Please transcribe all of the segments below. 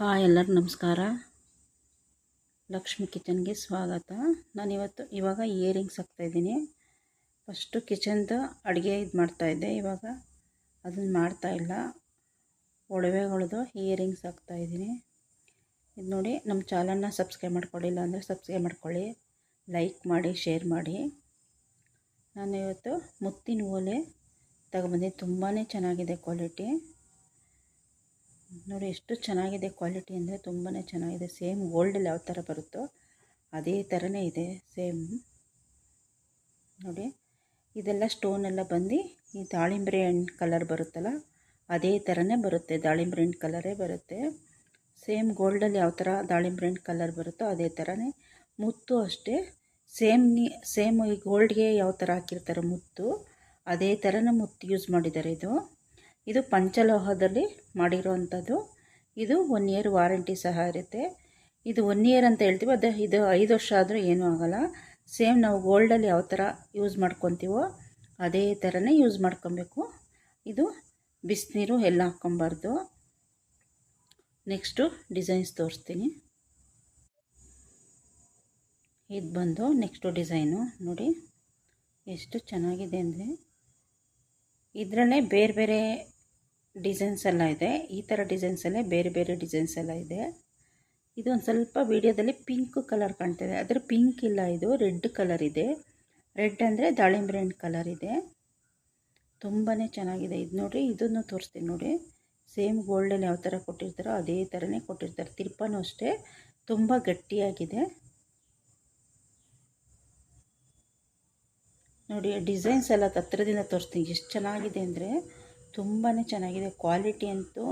Hi ಎಲ್ಲರೂ ನಮಸ್ಕಾರ. ಲಕ್ಷ್ಮಿ ಕಿಚನ್ಗೆ ಸ್ವಾಗತ. ನಾನು ಇವತ್ತು ಇವಾಗ ಇಯರಿಂಗ್ಸ್ ಹಾಕ್ತಾಯಿದ್ದೀನಿ ಫಸ್ಟು ಕಿಚನ್ದು ಅಡುಗೆ ಇದು ಮಾಡ್ತಾಯಿದ್ದೆ ಇವಾಗ ಅದನ್ನು ಮಾಡ್ತಾಯಿಲ್ಲ ಒಡವೆಗಳದು ಇಯರಿಂಗ್ಸ್ ಹಾಕ್ತಾಯಿದ್ದೀನಿ ಇದು ನೋಡಿ ನಮ್ಮ ಚಾನಲ್ನ ಸಬ್ಸ್ಕ್ರೈಬ್ ಮಾಡ್ಕೊಳ್ಳಿಲ್ಲ ಅಂದರೆ ಸಬ್ಸ್ಕ್ರೈಬ್ ಮಾಡ್ಕೊಳ್ಳಿ. ಲೈಕ್ ಮಾಡಿ ಶೇರ್ ಮಾಡಿ. ನಾನು ಇವತ್ತು ಮುತ್ತಿನ ಓಲೆ ತಗೊಬಂದೆ ತುಂಬಾ ಚೆನ್ನಾಗಿದೆ ಕ್ವಾಲಿಟಿ ನೋಡಿ ಎಷ್ಟು ಚೆನ್ನಾಗಿದೆ ಕ್ವಾಲಿಟಿ ಅಂದರೆ ತುಂಬಾ ಚೆನ್ನಾಗಿದೆ. ಸೇಮ್ ಗೋಲ್ಡಲ್ಲಿ ಯಾವ ಥರ ಬರುತ್ತೋ ಅದೇ ಥರನೇ ಇದೆ, ಸೇಮ್. ನೋಡಿ, ಇದೆಲ್ಲ ಸ್ಟೋನೆಲ್ಲ ಬಂದು ಈ ದಾಳಿಂಬ್ರೆ ಹಣ್ಣು ಕಲರ್ ಬರುತ್ತಲ್ಲ, ಅದೇ ಥರನೇ ಬರುತ್ತೆ. ದಾಳಿಂಬ್ರೆ ಹಣ್ಣು ಕಲರೇ ಬರುತ್ತೆ. ಸೇಮ್ ಗೋಲ್ಡಲ್ಲಿ ಯಾವ ಥರ ದಾಳಿಂಬ್ರೆ ಹಣ್ಣು ಕಲರ್ ಬರುತ್ತೋ ಅದೇ ಥರನೇ ಮುತ್ತು ಅಷ್ಟೇ. ಸೇಮ್ ಸೇಮ್ ಈ ಗೋಲ್ಡ್ಗೆ ಯಾವ ಥರ ಹಾಕಿರ್ತಾರೆ ಮುತ್ತು, ಅದೇ ಥರನೇ ಮುತ್ತು ಯೂಸ್ ಮಾಡಿದ್ದಾರೆ ಇದು. ಇದು ಪಂಚಲೋಹದಲ್ಲಿ ಮಾಡಿರೋವಂಥದ್ದು. ಇದು ಒನ್ ಇಯರ್ ವಾರಂಟಿ ಸಹ ಇರುತ್ತೆ. ಇದು ಒನ್ ಇಯರ್ ಅಂತ ಹೇಳ್ತೀವಿ, ಅದು ಇದು ಐದು ವರ್ಷ ಆದರೂ ಏನೂ ಆಗೋಲ್ಲ. ಸೇಮ್ ನಾವು ಗೋಲ್ಡಲ್ಲಿ ಯಾವ ಥರ ಯೂಸ್ ಮಾಡ್ಕೊತೀವೋ, ಅದೇ ಥರನೇ ಯೂಸ್ ಮಾಡ್ಕೊಬೇಕು. ಇದು ಬಿಸಿನೀರು ಎಲ್ಲ ಹಾಕ್ಕೊಬಾರ್ದು. ನೆಕ್ಸ್ಟು ಡಿಸೈನ್ಸ್ ತೋರಿಸ್ತೀನಿ. ಇದು ಬಂದು ನೆಕ್ಸ್ಟು ಡಿಸೈನು ನೋಡಿ. ಎಷ್ಟು ಚೆನ್ನಾಗಿದೆ ಅಂದರೆ ಇದರಲ್ಲೇ ಬೇರೆ ಬೇರೆ ಡಿಸೈನ್ಸ್ ಎಲ್ಲ ಇದೆ. ಈ ಥರ ಡಿಸೈನ್ಸಲ್ಲೇ ಬೇರೆ ಬೇರೆ ಡಿಸೈನ್ಸ್ ಎಲ್ಲ ಇದೆ. ಇದು ಒಂದು ಸ್ವಲ್ಪ ವೀಡಿಯೋದಲ್ಲಿ ಪಿಂಕ್ ಕಲರ್ ಕಾಣ್ತಿದೆ. ಆದರೆ ಪಿಂಕ್ ಇಲ್ಲ, ಇದು ರೆಡ್ ಕಲರ್ ಇದೆ. ರೆಡ್ ಅಂದರೆ ದಾಳಿಂಬೆ ಹಣ್ಣು ಕಲರ್ ಇದೆ. ತುಂಬಾ ಚೆನ್ನಾಗಿದೆ. ಇದು ನೋಡಿರಿ, ಇದನ್ನು ತೋರಿಸ್ತೀನಿ ನೋಡಿ. ಸೇಮ್ ಗೋಲ್ಡಲ್ಲಿ ಯಾವ ಥರ ಕೊಟ್ಟಿರ್ತಾರೋ ಅದೇ ಥರನೇ ಕೊಟ್ಟಿರ್ತಾರೆ. ತಿರ್ಪನೂ ಅಷ್ಟೇ. ತುಂಬ ಗಟ್ಟಿಯಾಗಿದೆ. ನೋಡಿ ಡಿಸೈನ್ಸ್ ಎಲ್ಲ ಹತ್ರದಿಂದ ತೋರಿಸ್ತೀನಿ. ಎಷ್ಟು ಚೆನ್ನಾಗಿದೆ ಅಂದರೆ ತುಂಬಾ ಚೆನ್ನಾಗಿದೆ. ಕ್ವಾಲಿಟಿ ಅಂತೂ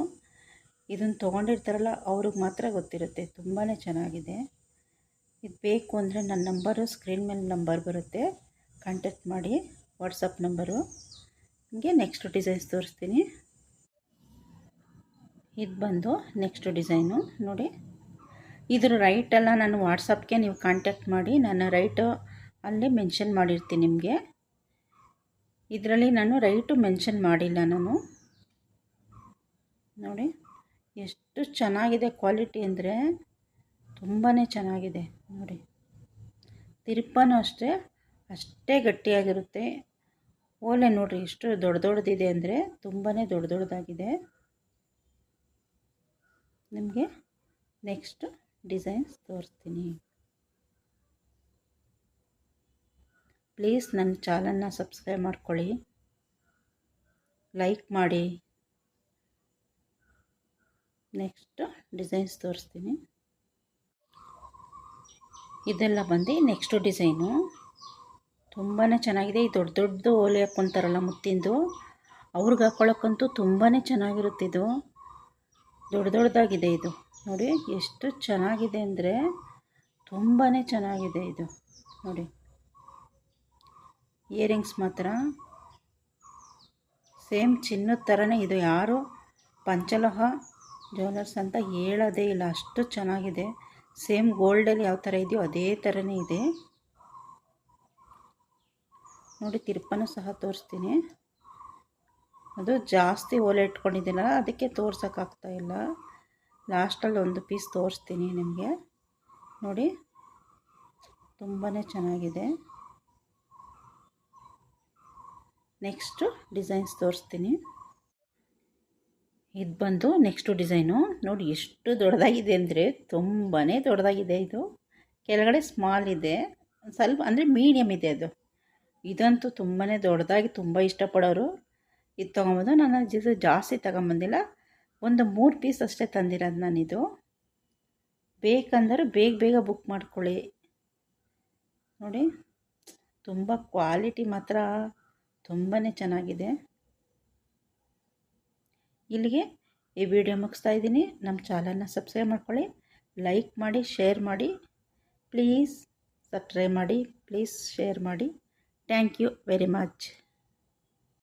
ಇದನ್ನು ತೊಗೊಂಡಿರ್ತಾರಲ್ಲ, ಅವ್ರಿಗೆ ಮಾತ್ರ ಗೊತ್ತಿರುತ್ತೆ. ತುಂಬಾ ಚೆನ್ನಾಗಿದೆ. ಇದು ಬೇಕು ಅಂದರೆ ನನ್ನ ನಂಬರು ಸ್ಕ್ರೀನ್ ಮೇಲೆ ನಂಬರ್ ಬರುತ್ತೆ. ಕಾಂಟ್ಯಾಕ್ಟ್ ಮಾಡಿ ವಾಟ್ಸಪ್ ನಂಬರು ಹೀಗೆ ನೆಕ್ಸ್ಟ್ ಡಿಸೈನ್ಸ್ ತೋರಿಸ್ತೀನಿ. ಇದು ಬಂದು ನೆಕ್ಸ್ಟ್ ಡಿಸೈನು ನೋಡಿ, ಇದ್ರ ರೈಟೆಲ್ಲ ನಾನು ವಾಟ್ಸಪ್ಗೆ ನೀವು ಕಾಂಟ್ಯಾಕ್ಟ್ ಮಾಡಿ, ನನ್ನ ರೈಟು ಅಲ್ಲೇ ಮೆನ್ಷನ್ ಮಾಡಿರ್ತೀನಿ ನಿಮಗೆ. ಇದರಲ್ಲಿ ನಾನು ರೈಟು ಮೆನ್ಷನ್ ಮಾಡಿಲ್ಲ ನಾನು. ನೋಡಿ, ಎಷ್ಟು ಚೆನ್ನಾಗಿದೆ ಕ್ವಾಲಿಟಿ ಅಂದರೆ ತುಂಬಾ ಚೆನ್ನಾಗಿದೆ. ನೋಡಿ, ತಿರುಪನೂ ಅಷ್ಟೇ ಅಷ್ಟೇ ಗಟ್ಟಿಯಾಗಿರುತ್ತೆ. ಓಲೆ ನೋಡಿರಿ, ಎಷ್ಟು ದೊಡ್ಡ ದೊಡ್ಡದಿದೆ ಅಂದರೆ ತುಂಬಾ ದೊಡ್ಡ ದೊಡ್ಡದಾಗಿದೆ. ನಿಮಗೆ ನೆಕ್ಸ್ಟ್ ಡಿಸೈನ್ಸ್ ತೋರಿಸ್ತೀನಿ. ಪ್ಲೀಸ್ ನನ್ನ ಚಾನಲ್ನ ಸಬ್ಸ್ಕ್ರೈಬ್ ಮಾಡ್ಕೊಳ್ಳಿ. ಲೈಕ್ ಮಾಡಿ. ನೆಕ್ಸ್ಟ್ ಡಿಸೈನ್ಸ್ ತೋರಿಸ್ತೀನಿ. ಇದೆಲ್ಲ ಬಂದು ನೆಕ್ಸ್ಟು ಡಿಸೈನು. ತುಂಬಾ ಚೆನ್ನಾಗಿದೆ. ಈ ದೊಡ್ಡ ದೊಡ್ಡದು ಓಲೆ ಹಾಕ್ಕೊತಾರಲ್ಲ ಮುತ್ತಿಂದು. ಅವ್ರಿಗೆ ಹಾಕ್ಕೊಳಕ್ಕಂತೂ ತುಂಬಾ ಚೆನ್ನಾಗಿರುತ್ತೆ ಇದು. ದೊಡ್ಡ ದೊಡ್ಡದಾಗಿದೆ ಇದು. ನೋಡಿ, ಎಷ್ಟು ಚೆನ್ನಾಗಿದೆ ಅಂದರೆ ತುಂಬಾ ಚೆನ್ನಾಗಿದೆ ಇದು. ನೋಡಿ. ಇಯರಿಂಗ್ಸ್ ಮಾತ್ರ. ಸೇಮ್ ಚಿನ್ನದ ಥರನೇ ಇದು ಯಾರು? ಪಂಚಲೋಹ ಜ್ಯುವೆಲರ್ಸ್ ಅಂತ ಹೇಳೋದೇ ಇಲ್ಲ. ಅಷ್ಟು ಚೆನ್ನಾಗಿದೆ. ಸೇಮ್ ಗೋಲ್ಡಲ್ಲಿ ಯಾವ ಥರ ಇದೆಯೋ ಅದೇ ಥರನೇ ಇದೆ. ನೋಡಿ, ತಿರುಪನೂ ಸಹ ತೋರಿಸ್ತೀನಿ. ಅದು ಜಾಸ್ತಿ ಓಲೆ ಇಟ್ಕೊಂಡಿದ್ದೀನಲ್ಲ ಅದಕ್ಕೆ ತೋರ್ಸೋಕ್ಕಾಗ್ತಾ ಇಲ್ಲ. ಲಾಸ್ಟಲ್ಲಿ ಒಂದು ಪೀಸ್ ತೋರಿಸ್ತೀನಿ ನಿಮಗೆ. ನೋಡಿ ತುಂಬಾ ಚೆನ್ನಾಗಿದೆ. ನೆಕ್ಸ್ಟು ಡಿಸೈನ್ಸ್ ತೋರಿಸ್ತೀನಿ. ಇದು ಬಂದು ನೆಕ್ಸ್ಟು ಡಿಸೈನು ನೋಡಿ ಎಷ್ಟು ದೊಡ್ಡದಾಗಿದೆ ಅಂದರೆ ತುಂಬಾ ದೊಡ್ಡದಾಗಿದೆ ಇದು. ಕೆಳಗಡೆ ಸ್ಮಾಲ್ ಇದೆ. ಸ್ವಲ್ಪ ಅಂದರೆ ಮೀಡಿಯಮ್ ಇದೆ ಅದು. ಇದಂತೂ ತುಂಬಾ ದೊಡ್ಡದಾಗಿ ತುಂಬ ಇಷ್ಟಪಡೋರು. ಇದು ತೊಗೊಬೋದು ನಾನು ಇದು ಜಾಸ್ತಿ ತಗೊಂಬಂದಿಲ್ಲ. ಒಂದು ಮೂರು ಪೀಸ್ ಅಷ್ಟೇ ತಂದಿರೋದು ನಾನಿದು. ಬೇಕಂದರೆ ಬೇಗ ಬೇಗ ಬುಕ್ ಮಾಡ್ಕೊಳ್ಳಿ. ನೋಡಿ, ತುಂಬ ಕ್ವಾಲಿಟಿ ಮಾತ್ರ. ತುಂಬಾ ಚೆನ್ನಾಗಿದೆ. ಇಲ್ಲಿಗೆ ಈ ವಿಡಿಯೋ ಮುಗಿಸ್ತಾ ಇದ್ದೀನಿ. ನಮ್ಮ ಚಾನಲ್ನ ಸಬ್ಸ್ಕ್ರೈಬ್ ಮಾಡ್ಕೊಳ್ಳಿ, ಲೈಕ್ ಮಾಡಿ, ಶೇರ್ ಮಾಡಿ. ಪ್ಲೀಸ್ ಸಬ್ಸ್ಕ್ರೈಬ್ ಮಾಡಿ, ಪ್ಲೀಸ್ ಶೇರ್ ಮಾಡಿ. Thank you very much.